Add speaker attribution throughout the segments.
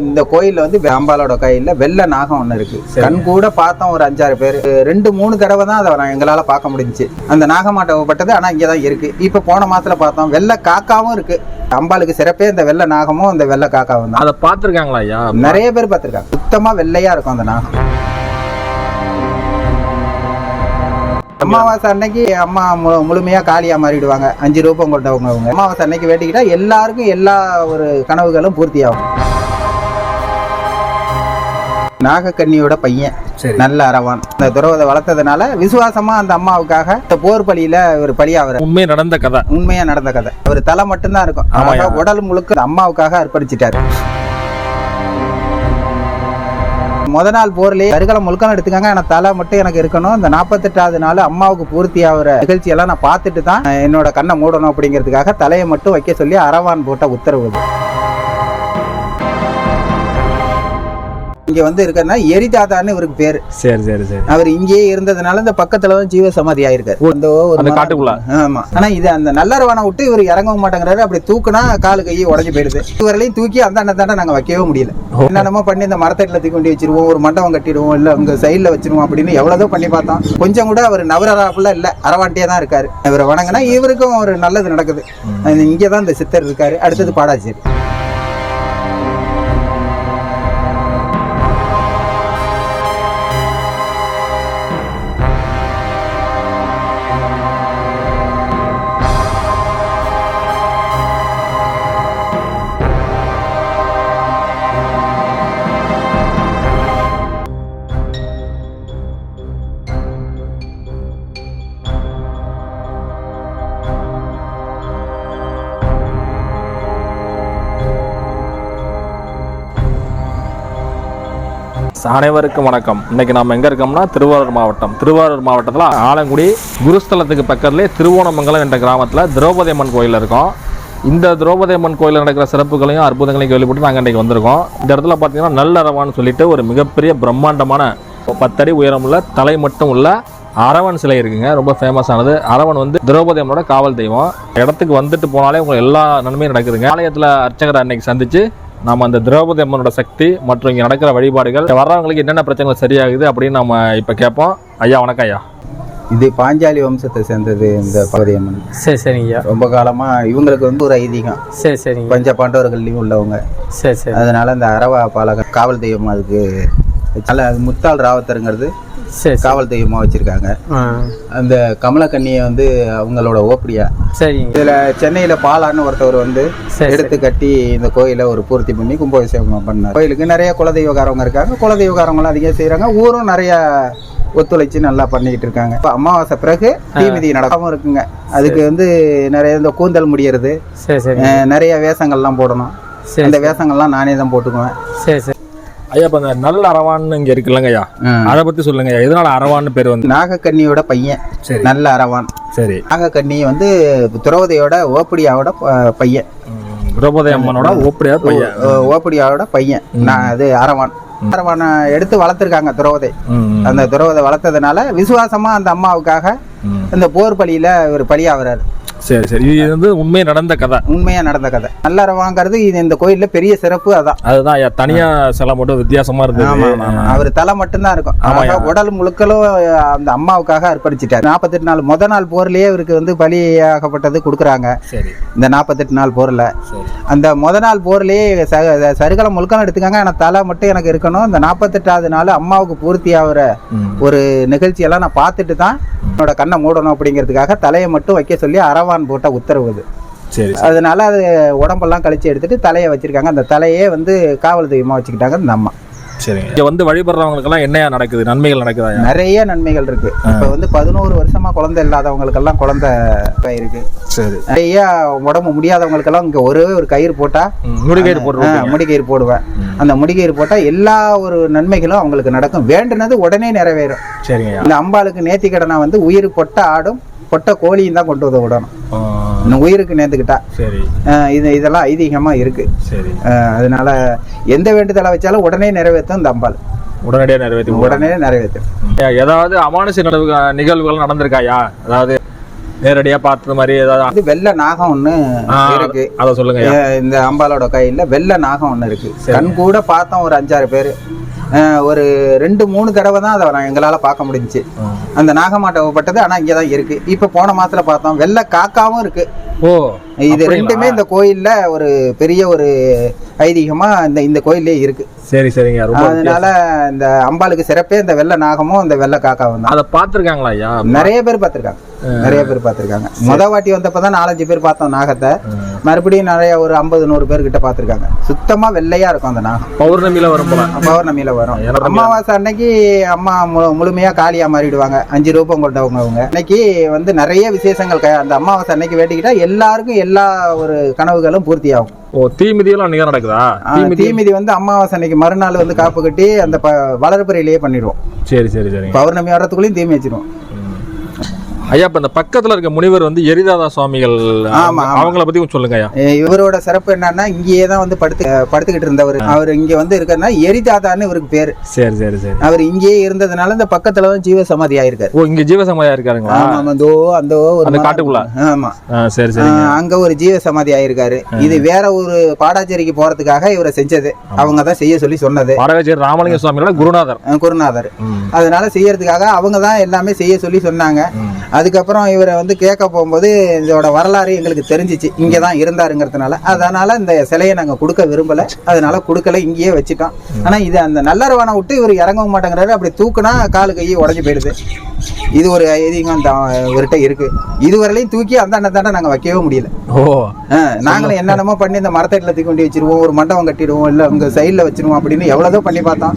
Speaker 1: இந்த கோயில்ல வந்து அம்பாலோட கையில வெள்ளை நாகம் ஒண்ணு இருக்கு. கண் கூட பார்த்தோம் ஒரு அஞ்சாறு பேர். ரெண்டு மூணு தடவை தான் அதை எங்களால பார்க்க முடிஞ்சுச்சு. அந்த நாகமாட்டப்பட்டது ஆனா இங்கதான் இருக்கு. இப்ப போன மாசத்துல பார்த்தோம். வெள்ளை காக்காவும் இருக்கு. அம்பாளுக்கு சிறப்பே இந்த வெள்ளை நாகமும் இந்த வெள்ளை காக்காவும் தான்.
Speaker 2: அதை பார்த்துருக்காங்களா ஐயா?
Speaker 1: நிறைய பேர் பார்த்திருக்காங்க. சுத்தமா வெள்ளையா இருக்கும் அந்த நாகம். அமாவாசை அன்னைக்கு அம்மா முழுமையா காளியா மாறிடுவாங்க. அஞ்சு ரூபம் கொண்டவங்க அவங்க. அமாவாசை அன்னைக்கு வேண்டிக்கிட்டா எல்லாருக்கும் எல்லா ஒரு கனவுகளும் பூர்த்தியாகும். நாகக்கன்னியோட பையன் நல்ல அரவான். இந்த துறவதை வளர்த்ததுனால விசுவாசமா அந்த அம்மாவுக்காக இந்த போர் பலியில ஒரு பலியாவர
Speaker 2: உண்மை நடந்த கதை.
Speaker 1: உண்மையா நடந்த கதை. அவர் தலை மட்டும்தான் இருக்கும். உடல் முழுக்க அம்மாவுக்காக அர்ப்பணிச்சிட்டாரு. முத நாள் போர்லயே கருகலம் முழுக்கம் எடுத்துக்காங்க. ஆனா தலை மட்டும் எனக்கு இருக்கணும். இந்த நாற்பத்தெட்டாவது நாள் அம்மாவுக்கு பூர்த்தி ஆகிற நிகழ்ச்சி எல்லாம் நான் பார்த்துட்டு தான் என்னோட கண்ணை மூடணும் அப்படிங்கிறதுக்காக தலையை மட்டும் வைக்க சொல்லி அரவான் போட்ட உத்தரவு இங்க வந்து இருக்கிறனா எரிதாதான்னு இவருக்கு பேரு.
Speaker 2: சரி சரி சரி.
Speaker 1: அவர் இங்கேயே இருந்ததுனால இந்த பக்கத்துல தான் ஜீவ சமாதி ஆயிருக்காரு. இந்த ஒரு
Speaker 2: காட்டுக்குள்ள?
Speaker 1: ஆமா. ஆனா இது அந்த நல்லரவானை விட்டு இவர் இறங்கவும் மாட்டேங்கிறாரு. அப்படி தூக்குனா காலு கை உடஞ்சு போயிடுது. இவரையும் தூக்கி அந்த அண்ணன் நாங்க வைக்கவே முடியல. என்னென்னமோ பண்ணி இந்த மரத்தட்டில தூக்கி கொண்டு வச்சிருவோம். ஒரு மண்டபம் கட்டிடுவோம். இல்ல உங்க சைடுல வச்சிருவோம் அப்படின்னு எவ்வளவுதோ பண்ணி பார்த்தோம் கொஞ்சம் கூட அவர் நவரராப்புல இல்ல. அரவாண்டியே தான் இருக்காரு. இவரை வணங்கினா இவருக்கும் ஒரு நல்லது நடக்குது. இங்கே தான் இந்த சித்தர் இருக்காரு. அடுத்தது பாடாச்சேரி
Speaker 2: அனைவருக்கும் வணக்கம். இன்னைக்கு நம்ம எங்க இருக்கோம்னா திருவாரூர் மாவட்டம். திருவாரூர் மாவட்டத்தில் ஆலங்குடி குருஸ்தலத்துக்கு பக்கத்துலேயே திருவோணமங்கலம் என்ற கிராமத்தில் திரௌபதி அம்மன் கோயில் இருக்கோம். இந்த திரௌபதி அம்மன் கோயிலில் நடக்கிற சிறப்புகளையும் அற்புதங்களையும் கேள்விப்பட்டு நாங்கள் இன்றைக்கி வந்திருக்கோம். இந்த இடத்துல பார்த்தீங்கன்னா நல்லரவான்னு சொல்லிட்டு ஒரு மிகப்பெரிய பிரம்மாண்டமான பத்தடி உயரமுள்ள தலை மட்டும் உள்ள அரவன் சிலை இருக்குங்க. ரொம்ப ஃபேமஸானது அரவன் வந்து திரௌபதி அம்மனோட காவல் தெய்வம். இடத்துக்கு வந்துட்டு போனாலே உங்களுக்கு எல்லா நன்மையும் நடக்குதுங்க. ஆலயத்தில் அர்ச்சகரை அன்னைக்கு சந்திச்சு நாம அந்த திரௌபதி அம்மனோட சக்தி மற்றும் இங்கே நடக்கிற வழிபாடுகள். வர்றவங்களுக்கு என்னென்ன பிரச்சனைகள் சரியாகுது அப்படின்னு நம்ம இப்போ கேட்போம். ஐயா வணக்கம் ஐயா.
Speaker 1: இது பாஞ்சாலி வம்சத்தை சேர்ந்தது இந்த பகுதி அம்மன்.
Speaker 3: சரி சரிங்கய்யா
Speaker 1: ரொம்ப காலமா இவங்களுக்கு வந்து ஒரு ஐதீகம்.
Speaker 3: சரி சரிங்க
Speaker 1: பஞ்ச பாண்டவர்கள்லையும் உள்ளவங்க.
Speaker 3: சரி சரி.
Speaker 1: அதனால இந்த அரவா பாலகன் காவல் தெய்வம் அதுக்கு அது முத்தாள் ராவத்தருங்கிறது
Speaker 3: சரி சரி
Speaker 1: காவல் தெய்வமா வச்சிருக்காங்க. அந்த கமலக்கண்ணியை வந்து அவங்களோட ஓப்படியா.
Speaker 3: சரிங்க.
Speaker 1: இதுல சென்னையில பாலான்னு ஒருத்தவர் வந்து
Speaker 3: சரி
Speaker 1: எடுத்து கட்டி இந்த கோயிலை ஒரு பூர்த்தி பண்ணி கும்பாபிஷேகம் பண்ணார். கோயிலுக்கு நிறைய குலதெய்வகாரவங்க இருக்காங்க. குலதெய்வகாரவங்களும் அதிகம் செய்றாங்க. ஊரும் நிறைய ஒத்துழைச்சு நல்லா பண்ணிக்கிட்டு இருக்காங்க. இப்போ அமாவாசை பிறகு தீமிதி நடக்காம இருக்குங்க. அதுக்கு வந்து நிறைய இந்த கூந்தல் முடியறது
Speaker 3: சரி சரி.
Speaker 1: நிறைய வேஷங்கள்லாம் போடணும்.
Speaker 3: சரி
Speaker 1: அந்த வேஷங்கள்லாம் நானே தான் போட்டுக்குவேன்.
Speaker 3: சரி சரி.
Speaker 2: ஐயா இப்போ இந்த நல்ல அரவான்னு இங்கே இருக்குல்லங்க ஐயா. அதை பற்றி சொல்லுங்க ஐயா. எதனால அரவான்னு பேர் வந்து?
Speaker 1: நாகக்கன்னியோட பையன்.
Speaker 2: சரி.
Speaker 1: நல்ல அரவான்.
Speaker 2: சரி.
Speaker 1: நாகக்கன்னி வந்து துரோதையோட ஓப்படியாவோட பையன்.
Speaker 2: திரௌபதி அம்மனோட ஓப்படியா பையன்.
Speaker 1: ஓப்படியாவோட பையன். நான் அது அரவான். அரவானை எடுத்து வளர்த்துருக்காங்க துரோதை அந்த துரோதை வளர்த்ததுனால விசுவாசமா அந்த அம்மாவுக்காக
Speaker 2: ம்.
Speaker 1: இந்த போர் பலியில ஒரு பலியாகிறாரு.
Speaker 2: சரி சரி. இது வந்து உண்மை நடந்த கதை.
Speaker 1: உண்மையா நடந்த கதை. நல்ல அரவாங்கிறது இது இந்த கோயில்ல பெரிய சிறப்பு அதான்.
Speaker 2: அதுதான் தனியா சிலை மட்டும் வித்தியாசமா
Speaker 1: ஆமா. அவர் தலை மட்டும்தான் இருக்கும். உடல் முழுக்களும் அந்த அம்மாவுக்காக அர்ப்பணிச்சிட்டாரு. நாற்பத்தெட்டு நாள் முத நாள் போர்லயே இவருக்கு வந்து பலியாகப்பட்டது கொடுக்குறாங்க. இந்த நாற்பத்தெட்டு நாள் போர்ல. அந்த முத நாள் போர்லயே சருகலம் முழுக்கம் எடுத்துக்காங்க. ஆனா தலை மட்டும் எனக்கு இருக்கணும். இந்த நாற்பத்தெட்டாவது நாள் அம்மாவுக்கு பூர்த்தி ஆகுற. ஒரு நிகழ்ச்சியெல்லாம் நான் பார்த்துட்டு தான் என்னோட கண்ணை மூடணும் அப்படிங்கிறதுக்காக தலையை மட்டும் வைக்க சொல்லி அரவான் போட்ட உத்தரவு இது
Speaker 2: சரி.
Speaker 1: அதனால அது உடம்பெல்லாம் கழிச்சு எடுத்துட்டு தலையை வச்சிருக்காங்க. அந்த தலையே வந்து காவல் தெய்வமா வச்சுக்கிட்டாங்க இந்த அம்மா.
Speaker 2: சரிங்க. இங்க வந்து வழிபடுறவங்களுக்கெல்லாம் என்னையா நடக்குது? நன்மைகள் நடக்குதா?
Speaker 1: நிறைய நன்மைகள் இருக்கு. இப்ப வந்து பதினோரு வருஷமா குழந்தை இல்லாதவங்களுக்கெல்லாம் குழந்தை இருக்கு
Speaker 2: சரி.
Speaker 1: நிறைய உடம்பு முடியாதவங்களுக்கெல்லாம் இங்க ஒரே ஒரு கயிறு போட்டா
Speaker 2: முடிக்கயிறு போட்டு
Speaker 1: ஆ, முடிக்கயிறு போடுவேன். அந்த முடிக்கயிறு போட்டா எல்லா ஒரு நன்மைகளும் அவங்களுக்கு நடக்கும். வேண்டுனது உடனே நிறைவேறும்.
Speaker 2: சரிங்க.
Speaker 1: இந்த அம்பாளுக்கு நேர்த்தி கடனை வந்து உயிர் பொட்ட ஆடும் பொட்ட கோழியும் தான் கொண்டு வந்து விடணும். இன்னும் உயிருக்கு நேர்ந்துக்கிட்டா.
Speaker 2: சரி.
Speaker 1: இது இதெல்லாம் ஐதீகமா இருக்கு.
Speaker 2: சரி.
Speaker 1: அதனால எந்த வேண்டுதலை வச்சாலும் உடனே நிறைவேற்றும் இந்த அம்பாள்.
Speaker 2: உடனடியாக நிறைவேற்றி
Speaker 1: உடனே நிறைவேற்றும்.
Speaker 2: ஏதாவது அமானுஷ நிகழ்வுகள் நடந்திருக்காயா? அதாவது நேரடியா பார்த்தது மாதிரி ஏதாவது
Speaker 1: அது வெள்ளை நாகம் ஒண்ணு
Speaker 2: ஆ,
Speaker 1: இருக்கு.
Speaker 2: அதை சொல்லுங்க
Speaker 1: இந்த அம்பாலோட கையில வெள்ளை நாகம் ஒண்ணு இருக்கு. கண் கூட பார்த்தோம் ஒரு அஞ்சாறு பேர். ஒரு ரெண்டு மூணு தடவை தான் அதை எங்களால பார்க்க முடிஞ்சுச்சு. அந்த நாகமாட்டப்பட்டது ஆனா இங்கே தான் இருக்கு. இப்போ போன மாசத்துல பார்த்தோம். வெள்ளை காக்காவும் இருக்கு.
Speaker 2: ஓ
Speaker 1: இது? ரெண்டுமே இந்த கோயில்ல ஒரு பெரிய ஒரு ஐதீகமா இந்த இந்த கோயிலே இருக்கு.
Speaker 2: சரி சரிங்க.
Speaker 1: அதனால இந்த அம்பாளுக்கு சிறப்பே இந்த வெள்ளை நாகமும் இந்த வெள்ளை காக்காவும் தான்.
Speaker 2: அதை பார்த்துருக்காங்களா ஐயா?
Speaker 1: நிறைய பேர் பார்த்திருக்காங்க. நிறைய பேர் பார்த்திருக்காங்க. முத வாட்டி வந்தப்பதான் நாலஞ்சு பேர் பார்த்தோம் நாகத்தை. மறுபடியும் நிறைய ஒரு ஐம்பது நூறு பேர் கிட்ட பார்த்திருக்காங்க. சுத்தமா வெள்ளையா இருக்கும் அந்த நாகம்.
Speaker 2: பௌர்ணமியில வரும்
Speaker 1: பௌர்ணமியில வரும். அமாவாசை அன்னைக்கு அம்மா மு- முழுமையா காளியா மாறிடுவாங்க. அஞ்சு ரூபம் கொண்டவங்க அவங்க அன்னைக்கு வந்து நிறைய விசேஷங்கள் அந்த அமாவாசை அன்னைக்கு வேண்டிக்கிட்டா எல்லாருக்கும் எல்லா ஒரு கனவுகளும் பூர்த்தி ஆகும்
Speaker 2: ஓ தீமிதியெல்லாம் அன்னைக்கு நடக்குதா?
Speaker 1: தீமிதி வந்து அமாவாசை அன்னைக்கு மறுநாள் வந்து காப்பு கட்டி அந்த வளர்ப்புறையிலேயே பண்ணிடுவோம்.
Speaker 2: சரி சரி சரிங்க.
Speaker 1: பௌர்ணமி வர்றதுக்குள்ளேயும் தீமி வச்சிருவோம்.
Speaker 2: ஐயா இப்ப இந்த பக்கத்துல இருக்க முனிவர் வந்து எரிதாதா சுவாமிகள்
Speaker 1: ஆமா.
Speaker 2: அவங்கள பத்தி கொஞ்சம் சொல்லுங்க ஐயா.
Speaker 1: இவரோட சிறப்பு என்னன்னா இங்கேயே தான் வந்து படுத்து படுத்துக்கிட்டு இருந்தவர். அவர் இங்க வந்து இருக்கிறனா எரிதாதான்னு இவருக்கு பேரு.
Speaker 2: சரி சரி சரி.
Speaker 1: அவர் இங்கேயே இருந்ததுனால இந்த பக்கத்துல தான் ஜீவ சமாதி ஆயிருக்காரு.
Speaker 2: ஓ இங்க ஜீவசமாயா இருக்காருங்களா?
Speaker 1: ஆமா ஆமா தோ அந்த ஒரு
Speaker 2: காட்டுக்குள்ள?
Speaker 1: ஆமா.
Speaker 2: சரி சரி
Speaker 1: அங்க ஒரு ஜீவ சமாதி ஆயிருக்காரு இது வேற ஒரு பாடாச்சேரிக்கு போறதுக்காக இவரை செஞ்சது. அவங்க தான் செய்ய சொல்லி சொன்னது.
Speaker 2: பாடகச்சேரி ராமலிங்க சுவாமியோட குருநாதர்.
Speaker 1: குருநாதர். அதனால செய்யறதுக்காக அவங்க தான் எல்லாமே செய்ய சொல்லி சொன்னாங்க. அதுக்கப்புறம் இவரை வந்து கேட்க போகும்போது இதோட வரலாறு எங்களுக்கு தெரிஞ்சிச்சு. இங்கே தான் இருந்தாருங்கிறதுனால. அதனால இந்த சிலையை நாங்கள் கொடுக்க விரும்பல. அதனால கொடுக்கல இங்கேயே வச்சுட்டோம். ஆனால் இது அந்த நல்லரவானை விட்டு இவர் இறங்கவும் மாட்டேங்கிறாரு. அப்படி தூக்குனா காலு கையை உடஞ்சி போயிடுது. இது ஒரு ஐதீகம் இவர்கிட்ட இருக்கு. இதுவரையிலையும் தூக்கி அந்த அண்ணத்தாண்ட நாங்கள் வைக்கவே முடியல.
Speaker 2: ஓ.
Speaker 1: நாங்களும் என்னென்னமோ பண்ணி இந்த மரத்தட்டில் தூக்கி கொண்டு வச்சிருவோம். ஒரு மண்டபம் கட்டிடுவோம். இல்லை உங்க சைடில் வச்சிருவோம் அப்படின்னு எவ்வளோதோ பண்ணி பார்த்தோம்.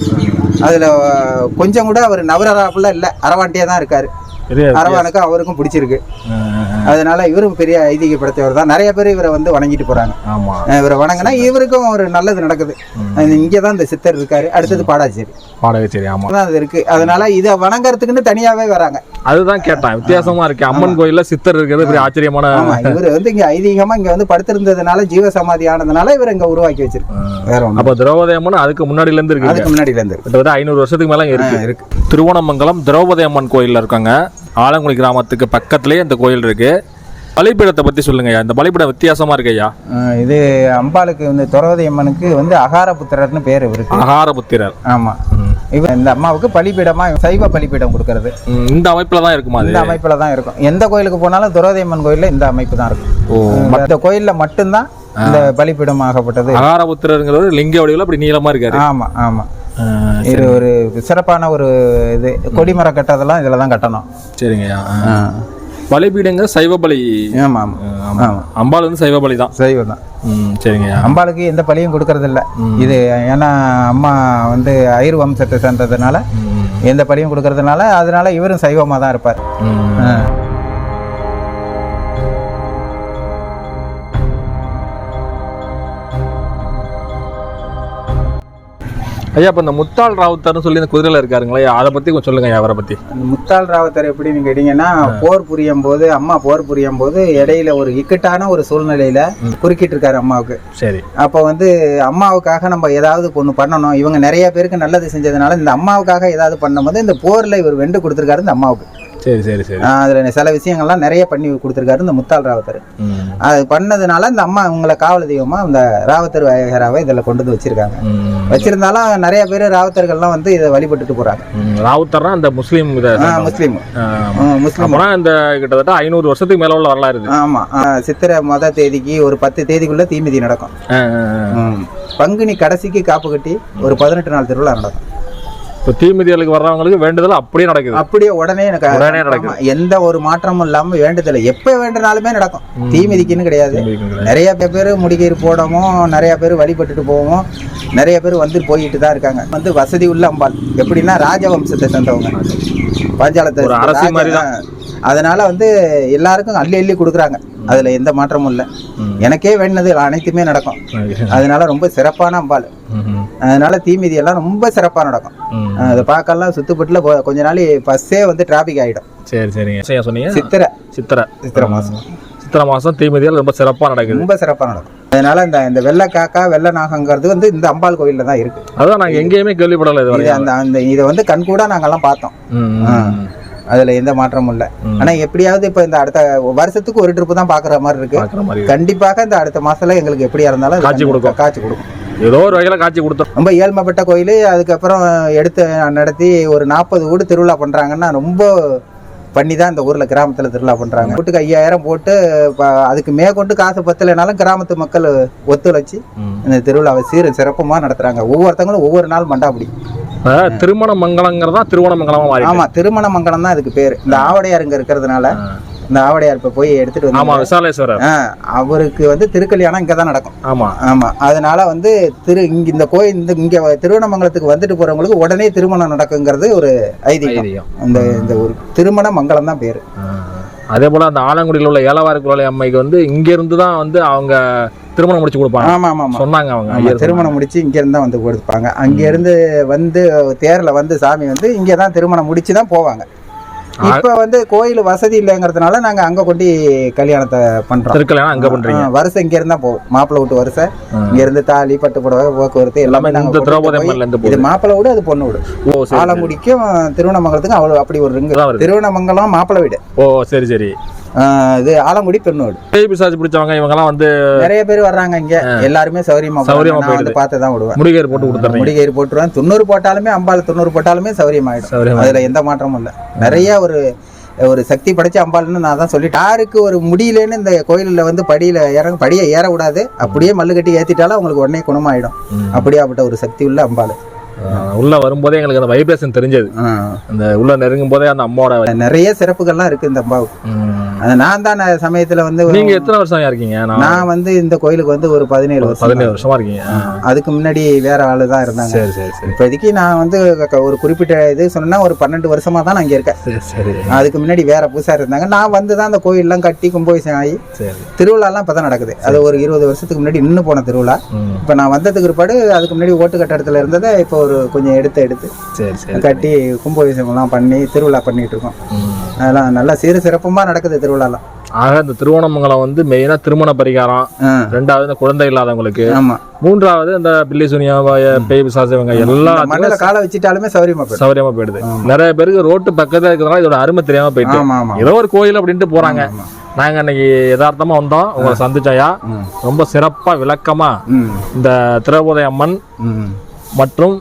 Speaker 1: அதில் கொஞ்சம் கூட அவர் நவரராப்புல இல்லை அரவாண்டியே தான் இருக்காரு.
Speaker 2: பெரிய
Speaker 1: அரவானுக்கு அவருக்கும் பிடிச்சிருக்கு. அதனால இவரும் பெரிய ஐதீகப்படுத்தியவர் தான். நிறைய பேர் இவரை வந்து வணங்கிட்டு போறாங்க. இவரை வணங்கினா இவருக்கும் ஒரு நல்லது நடக்குது. இங்கே தான் இந்த சித்தர் இருக்காரு. அடுத்தது பாடாச்சேரி
Speaker 2: பாடகச்சேரி ஆமா.
Speaker 1: தான் அது இருக்கு. அதனால இதை வணங்குறதுக்குன்னு தனியாவே வராங்க.
Speaker 2: அதுதான் கேட்டேன். வித்தியாசமா இருக்கு. அம்மன் கோயில்ல சித்தர் இருக்கிறது பெரிய ஆச்சரியமான
Speaker 1: இவர் வந்து இங்க ஐதீகமா இங்க வந்து படுத்திருந்ததுனால ஜீவ சமாதி ஆனதுனால இவர் இங்க உருவாக்கி வச்சிருக்கு. வேற ஒண்ணு
Speaker 2: அப்ப திரௌபதி அம்மன் அதுக்கு முன்னாடில இருந்து இருக்கு.
Speaker 1: அதுக்கு முன்னாடில இருந்து.
Speaker 2: கிட்டத்தட்ட ஐநூறு வருஷத்துக்கு மேல இருக்கு. திருவோணமங்கலம் திரௌபதி அம்மன் கோயில்ல இருக்காங்க. ஆலங்குடி கிராமத்துக்கு பக்கத்துலயே இந்த கோயில் இருக்கு. பலிபீடத்தை பத்தி சொல்லுங்க ஐயா. இந்த பலிபீடம் வித்தியாசமா இருக்கு ஐயா.
Speaker 1: அஹ் இது அம்பாளுக்கு வந்து துறவதி அம்மனுக்கு வந்து அகாரபுத்திரர்னு பேர் இவருக்கு
Speaker 2: அகாரபுத்திரர்
Speaker 1: ஆமா. இவர் இந்த அம்மாவுக்கு பலிபீடமா சைவ பலிபீடம் கொடுக்கறது.
Speaker 2: இந்த அமைப்புல தான் இருக்குமா
Speaker 1: இந்த அமைப்புல தான் இருக்கும். எந்த கோயிலுக்கு போனாலும் துறவதி அம்மன் கோயில்ல இந்த அமைப்பு தான் இருக்கும். இந்த கோயில்ல மட்டும்தான் இந்த பலிபீடம் ஆகப்பட்டது
Speaker 2: அகாரபுத்திரங்கிறது லிங்க வடிவில் அப்படி நீளமா இருக்காரு
Speaker 1: ஆமா ஆமா. இது ஒரு சிறப்பான ஒரு இது. கொடிமரம் கட்டுறதெல்லாம் இதுல தான் கட்டணும்.
Speaker 2: சரிங்க ஐயா ஆ.
Speaker 1: ஆ.
Speaker 2: பலிபீடங்க சைவ பலி
Speaker 1: ஆமா. ஆமா.
Speaker 2: ஆமா. அம்பாள் வந்து சைவ பலி தான்.
Speaker 1: சைவம் தான்.
Speaker 2: ம் சரிங்க
Speaker 1: அம்பாளுக்கு எந்த பழியும் கொடுக்கறது இல்ல இது ஏன்னா அம்மா வந்து ஐர் வம்சத்தை சேர்ந்ததுனால எந்த பழியும் கொடுக்கறதுனால அதனால இவரும் சைவமா தான் இருப்பார்.
Speaker 2: ஐயா இப்ப இந்த முத்தாள் ராவுத்தர்னு சொல்லி இந்த குதிரையில இருக்காருங்களா? அதை பத்தி கொஞ்சம் சொல்லுங்க ஐயா அவரை
Speaker 1: அந்த முத்தாள் ராவத்தர் எப்படின்னு கேட்டீங்கன்னா போர் புரியும் போது அம்மா போர் புரியும் போது இடையில ஒரு இக்கட்டான ஒரு சூழ்நிலையில குறுக்கிட்டு இருக்காரு அம்மாவுக்கு.
Speaker 2: சரி.
Speaker 1: அப்போ வந்து அம்மாவுக்காக நம்ம ஏதாவது ஒன்று பண்ணணும். இவங்க நிறைய பேருக்கு நல்லது செஞ்சதுனால இந்த அம்மாவுக்காக ஏதாவது பண்ணும்போது இந்த போர்ல இவர் வெண்டு கொடுத்துருக்காரு இந்த அம்மாவுக்கு.
Speaker 2: சரி சரி சரி.
Speaker 1: அதுல சில விஷயங்கள்லாம் நிறைய பண்ணி கொடுத்துருக்காரு இந்த முத்தாள் ராவத்தர். அது பண்ணதுனால இந்த அம்மா இவங்களை காவல் தெய்வமா இந்த ராவத்தர் வயகராவை இதில் கொண்டு வந்து வச்சிருக்காங்க. வச்சிருந்தாலும் நிறைய பேர் ராவத்தர்கள்லாம் வந்து இதை வழிபட்டுட்டு போறாங்க.
Speaker 2: ராவுத்தர்னா அந்த முஸ்லீம்
Speaker 1: முஸ்லீம். முஸ்லீம்.
Speaker 2: இந்த கிட்டத்தட்ட ஐநூறு வருஷத்துக்கு மேல உள்ள வரலாறு
Speaker 1: ஆமா. சித்திரை மொத தேதிக்கு ஒரு பத்து தேதிக்குள்ள தீமிதி நடக்கும். பங்குனி கடைசிக்கு காப்பு கட்டி ஒரு பதினெட்டு நாள் திருவிழா நடக்கும்.
Speaker 2: இப்போ தீமிதிகளுக்கு வர்றவங்களுக்கு வேண்டுதல் அப்படியே நடக்குது.
Speaker 1: அப்படியே உடனே எனக்கு
Speaker 2: உடனே நடக்குது.
Speaker 1: ஆமா, எந்த ஒரு மாற்றமும் இல்லாம வேண்டுதல். எப்ப வேண்டுனாலுமே நடக்கும். தீமிதிக்குன்னு கிடையாது. நிறைய பேர் முடிகீர் போடவும் நிறைய பேர் வழிபட்டுட்டு போவோம் நிறைய பேர் வந்து போயிட்டு தான் இருக்காங்க. வந்து வசதி உள்ள அம்பாள். எப்படின்னா ராஜவம்சத்தை சேர்ந்தவங்க. பாஞ்சாலத்தை. அதனால வந்து எல்லாருக்கும் அள்ளி அள்ளி கொடுக்குறாங்க. அதுல எந்த மாற்றமும் இல்லை. எனக்கே வேண்டினது அனைத்துமே நடக்கும். அதனால ரொம்ப சிறப்பான அம்பாள். அதனால தீமிதி எல்லாம் ரொம்ப சிறப்பா நடக்கும். அதை பார்க்கலாம் சுத்துப்பட்டுல கொஞ்ச நாள் பஸ்ஸே வந்து டிராபிக் ஆயிடும்.
Speaker 2: சரி சரிங்க சரியா சொன்னீங்க?
Speaker 1: சித்திரை.
Speaker 2: சித்திரை.
Speaker 1: சித்திரை மாசம்.
Speaker 2: சித்திரை மாசம் தீமிதிகள் ரொம்ப சிறப்பா நடக்குது.
Speaker 1: ரொம்ப சிறப்பா நடக்கும். அதனால இந்த இந்த வெள்ளை காக்கா வெள்ளை நாகங்கிறது வந்து இந்த அம்பாள் கோயில்ல தான் இருக்கு.
Speaker 2: அதான் நாங்க எங்கேயுமே கேள்விப்படல இது
Speaker 1: அந்த அந்த இதை வந்து கண்கூடா நாங்கெல்லாம் பார்த்தோம். அதுல எந்த மாற்றமும் இல்லை. ஆனா எப்படியாவது இப்ப இந்த அடுத்த வருஷத்துக்கு ஒரு ட்ரிப்பு தான் பாக்குற மாதிரி இருக்கு.
Speaker 2: பார்க்குற
Speaker 1: கண்டிப்பாக இந்த அடுத்த மாசத்துல எங்களுக்கு எப்படியா இருந்தாலும்
Speaker 2: காட்சி கொடுக்கும்.
Speaker 1: காட்சி கொடுக்கும்.
Speaker 2: ஏதோ ஒரு வகையில் காட்சி கொடுத்தோம்.
Speaker 1: ரொம்ப ஏழ்மைப்பட்ட கோயில் அதுக்கப்புறம் எடுத்து நடத்தி ஒரு நாற்பது வீடு திருவிழா பண்றாங்கன்னா ரொம்ப பண்ணி தான் இந்த ஊர்ல கிராமத்துல திருவிழா பண்றாங்க. வீட்டுக்கு ஐயாயிரம் போட்டு அதுக்கு மேற்கொண்டு காசு பத்தலைனாலும் கிராமத்து மக்கள் ஒத்துழைச்சு இந்த திருவிழாவை சீர சிறப்புமா நடத்துறாங்க. ஒவ்வொருத்தங்களும் ஒவ்வொரு நாள் மண்டாப்படி
Speaker 2: திருமண மங்கலங்கிறதா திருவோண மங்கலமா மாறி
Speaker 1: ஆமா திருமண மங்கலம் தான் இதுக்கு பேரு. இந்த ஆவடையார் இங்க இருக்கிறதுனால இந்த ஆவடையார் இப்ப போய் எடுத்துட்டு
Speaker 2: ஆமா
Speaker 1: வந்து
Speaker 2: விசாலேஸ்வரர்.
Speaker 1: ஆ, அவருக்கு வந்து திருக்கல்யாணம் இங்க தான் நடக்கும்.
Speaker 2: ஆமா.
Speaker 1: ஆமா அதனால வந்து திரு இங்க இந்த கோயில் இந்த இங்க திருவண்ணாமங்கலத்துக்கு வந்துட்டு போறவங்களுக்கு உடனே திருமணம் நடக்குங்கிறது ஒரு ஐதீகம்.
Speaker 2: ஐதீகம்.
Speaker 1: இந்த இந்த ஒரு திருமண மங்கலம் தான் பேரு
Speaker 2: அதே போல அந்த ஆலங்குடியில் உள்ள ஏலவாரி குரலை அம்மைக்கு வந்து இங்க இருந்து தான் வந்து அவங்க திருமணம் முடிச்சு கொடுப்பாங்க.
Speaker 1: ஆமா ஆமா ஆமா.
Speaker 2: சொன்னாங்க அவங்க.
Speaker 1: திருமணம் முடிச்சு இங்க இருந்து தான் வந்து கொடுப்பாங்க. அங்க இருந்து வந்து தேர்ல வந்து சாமி வந்து இங்க தான் திருமணம் முடிச்சு தான் போவாங்க. இப்ப வந்து கோயில் வசதி இல்லைங்கிறதுனால நாங்க அங்க கொண்டு கல்யாணத்தை பண்றோம்.
Speaker 2: திருக்கல்யாணம் அங்க பண்றீங்க?
Speaker 1: ஆ, வருஷம் இங்க இருந்தா போவோம் மாப்பிள்ளை வீட்டு வருஷம். இங்க இருந்து தாலி பட்டு புடவை போக்குவரத்து எல்லாமே நாங்க
Speaker 2: இந்த
Speaker 1: கொண்டுட்டு
Speaker 2: திரௌபதி
Speaker 1: இது மாப்பிள்ளை வீடு அது பொண்ணு வீடு. ஆலங்குடிக்கும் திருவண்ணாமங்கலத்துக்கும் அவ்வளவு அப்படி ஒரு ரிங்கு. திருவண்ணாமங்கலம் மாப்பிள்ளை வீடு.
Speaker 2: ஓ சரி சரி.
Speaker 1: இது ஆலங்குடி பெண் வீடு
Speaker 2: பேய் பிசாசு பிடிச்சவங்க இவங்கெல்லாம் வந்து
Speaker 1: நிறைய பேர் வர்றாங்க இங்க. எல்லாருமே சௌரியமா
Speaker 2: சௌரியமா
Speaker 1: வந்து. பார்த்து தான் விடுவேன்.
Speaker 2: முடிகேர் போட்டு கொடுத்துறீங்க.
Speaker 1: முடிகயிறு போட்டுருவேன். தொண்ணூறு போட்டாலுமே அம்பாள் தொண்ணூறு போட்டாலுமே சௌரியமாயிடும்.
Speaker 2: சௌரியமா
Speaker 1: அதுல எந்த மாற்றமும் இல்லை. நிறைய ஒரு ஒரு சக்தி படைச்ச அம்பாள்னு நான் தான் சொல்லிட்டேன். யாருக்கு ஒரு முடியலன்னு இந்த கோயிலில் வந்து படியில இறங்க படியை ஏற விடாது அப்படியே மல்லு கட்டி ஏத்திட்டாலும் அவங்களுக்கு உடனே குணமாயிடும். அப்படியாப்பட்ட ஒரு சக்தி உள்ள அம்பாள்.
Speaker 2: உள்ள வரும்போதே எங்களுக்கு அந்த வைப்ரேஷன் தெரிஞ்சது. அந்த உள்ள நெருங்கும் போதே அந்த அம்மாவோட
Speaker 1: நிறைய சிறப்புகள்லாம் இருக்கு இந்த. அது நான் தான் சமயத்துல வந்து
Speaker 2: நீங்க எத்தனை வருஷம் இருக்கீங்க? நான்
Speaker 1: வந்து இந்த கோயிலுக்கு வந்து ஒரு பதினேழு வருஷம்.
Speaker 2: பதினேழு வருஷமா இருக்கீங்க.
Speaker 1: அதுக்கு முன்னாடி வேற ஆளு தான் இருந்தாங்க.
Speaker 2: சரி சரி சரி.
Speaker 1: இப்போதைக்கு நான் வந்து ஒரு குறிப்பிட்ட இது சொன்னா ஒரு பன்னெண்டு வருஷமா தான் நான் இங்க இருக்கேன்.
Speaker 2: சரி சரி.
Speaker 1: அதுக்கு முன்னாடி வேற பூசாரி இருந்தாங்க. நான் வந்து தான் அந்த கோயிலெல்லாம் கட்டி கும்பாபிஷேகம் ஆகி திருவிழாலாம் இப்போ தான் நடக்குது. அது ஒரு இருபது வருஷத்துக்கு முன்னாடி நின்று போன திருவிழா. இப்போ நான் வந்ததுக்கு பிற்பாடு அதுக்கு முன்னாடி ஓட்டு கட்டடத்தில் இருந்ததை இப்போ ஒரு கொஞ்சம் எடுத்து எடுத்து
Speaker 2: சரி சரி
Speaker 1: கட்டி கும்பாபிஷேகம்லாம் பண்ணி திருவிழா பண்ணிட்டு இருக்கோம். அதெல்லாம் நல்லா சீர சிறப்புமா நடக்குது திருவிழாலாம்.
Speaker 2: ஆக இந்த திருவோணமங்கலம் வந்து மெயினா திருமண பரிகாரம் ரெண்டாவது இந்த குழந்தை இல்லாதவங்களுக்கு மூன்றாவது இந்த பில்லி சுனியம் பேய் பிசாசு இவங்க எல்லாத்துக்கும்
Speaker 1: மண்ணில் காலை வச்சுட்டாலுமே சௌரியமா
Speaker 2: சௌரியமா போயிடுது. நிறைய பேருக்கு ரோட்டு பக்கத்துல இருக்கிறதுனால இதோட அருமை தெரியாம போயிட்டு. ஏதோ ஒரு கோயில் அப்படின்ட்டு போறாங்க. நாங்க அன்னைக்கு யதார்த்தமா வந்தோம். உங்களை சந்திச்சோயா. ரொம்ப சிறப்பா விளக்கமா இந்த திரௌபதி அம்மன் மற்றும்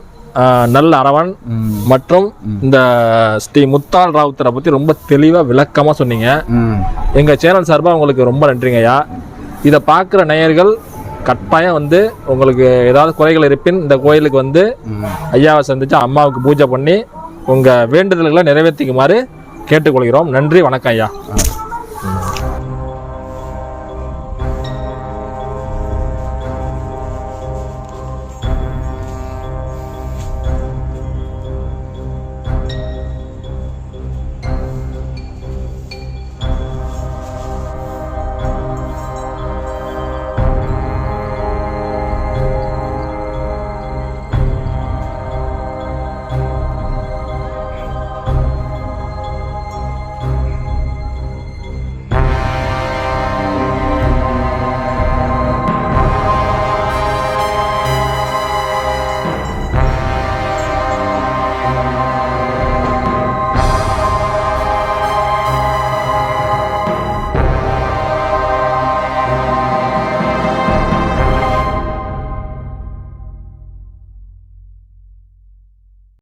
Speaker 2: நல் அரவன் மற்றும் இந்த ஸ்ரீ முத்தாள் ராவுத்தரை பத்தி ரொம்ப தெளிவா விளக்கமா சொன்னீங்க.
Speaker 1: ம்.
Speaker 2: எங்க சேனல் சார்பா உங்களுக்கு ரொம்ப நன்றிங்க ஐயா. இதை பார்க்குற நேயர்கள் கட்டாயம் வந்து உங்களுக்கு ஏதாவது குறைகள் இருப்பின் இந்த கோயிலுக்கு வந்து ஐயாவை சந்திச்சு அம்மாவுக்கு பூஜை பண்ணி உங்க வேண்டுதல்களை நிறைவேற்றிக்குமாறு கேட்டுக்கொள்கிறோம். நன்றி வணக்கம் ஐயா.